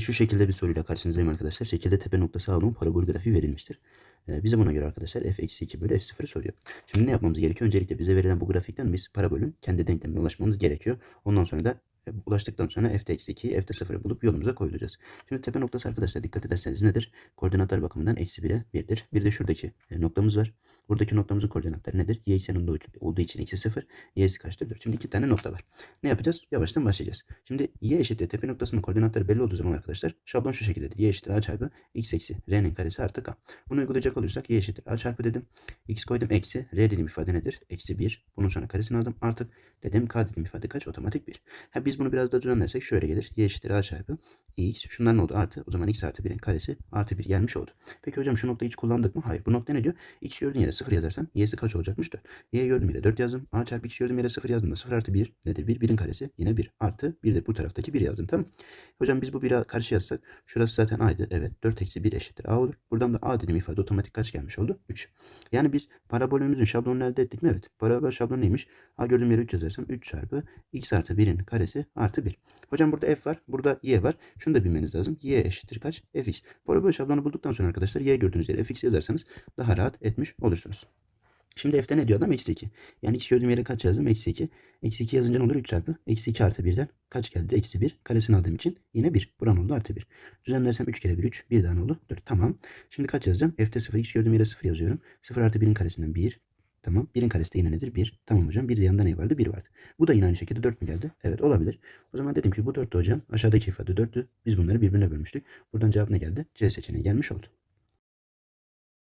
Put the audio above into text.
Şu şekilde bir soruyla karşınızdayım arkadaşlar. Şekilde tepe noktası A'nın parabol grafiği verilmiştir. Ee, bize buna göre arkadaşlar f eksi 2 bölü f0 soruyor. Şimdi ne yapmamız gerekiyor? Öncelikle bize verilen bu grafikten biz parabolün kendi denklemine ulaşmamız gerekiyor. Ondan sonra da e, ulaştıktan sonra f'de eksi 2'yi f'de 0'ı bulup yolumuza koyulacağız. Şimdi tepe noktası arkadaşlar dikkat ederseniz nedir? Koordinatlar bakımından eksi 1'e 1'dir. Bir de şuradaki e, noktamız var. Buradaki noktamızın koordinatları nedir? Y ekseninde olduğu için eksi 0, y'si kaçtır? 4. Şimdi iki tane nokta var. Ne yapacağız? Yavaştan başlayacağız. Şimdi y eşittir tepe noktasının koordinatları belli olduğu zaman arkadaşlar şablon şu şekildedir. y eşittir a çarpı x eksi r'nin karesi artı k. Bunu uygulayacak olursak y eşittir a çarpı dedim. x koydum eksi r dediğim ifade nedir? Eksi 1. Bunun sonra karesini aldım. Artık dedim k dediğim ifade kaç? Otomatik 1. Ha, biz bunu biraz da düzenlersek şöyle gelir. y eşittir a çarpı x. Şunlar ne oldu? Artı. O zaman x artı 1'in karesi artı 1 gelmiş oldu. Peki hocam şu noktayı hiç kullandık mı? Hayır. Bu nokta ne diyor? x gördüğün yere 0 yazarsan y'si kaç olacakmış? 4. y gördüğüm yere 4 yazdım. a çarpı x gördüğüm yere 0 yazdım da 0 artı 1 nedir? 1. 1'in karesi yine 1. Artı 1 de bu taraftaki 1 yazdım. Tamam Hocam biz bu 1'e karşı yazsak şurası zaten a'ydı. Evet 4 eksi 1 eşittir a olur. Buradan da a dediğim ifade otomatik kaç gelmiş oldu? 3. Yani biz parabolümüzün şablonunu elde ettik mi? Evet. Parabol şablonu neymiş? a gördüğüm yere 3 yazarsam 3 çarpı x artı 1'in karesi artı 1. Hocam burada f var. Burada y var. Şunu da bilmeniz lazım. y eşittir kaç? fx. Parabol şablonu bulduktan sonra arkadaşlar y gördüğünüz yere fx yazarsanız daha rahat etmiş olursunuz. Şimdi f'te ne diyor adam? Eksi 2. Yani x gördüğüm yere kaç yazdım? Eksi 2. Eksi 2 yazınca ne olur? 3 çarpı. Eksi 2 artı 1'den kaç geldi? Eksi 1. Karesini aldığım için yine 1. Buran oldu artı 1. Düzenlersem 3 kere 1 3. 1 daha ne oldu? 4. Tamam. Şimdi kaç yazacağım? f'te 0. x gördüğüm yere 0 yazıyorum. 0 artı 1'in karesinden 1. Tamam. 1'in karesi de yine nedir? 1. Tamam hocam. Bir de yanında ne vardı? 1 vardı. Bu da yine aynı şekilde 4 mü geldi? Evet olabilir. O zaman dedim ki bu 4'tü hocam. Aşağıdaki ifade 4'tü. Biz bunları birbirine bölmüştük. Buradan cevap ne geldi? C seçeneği gelmiş oldu.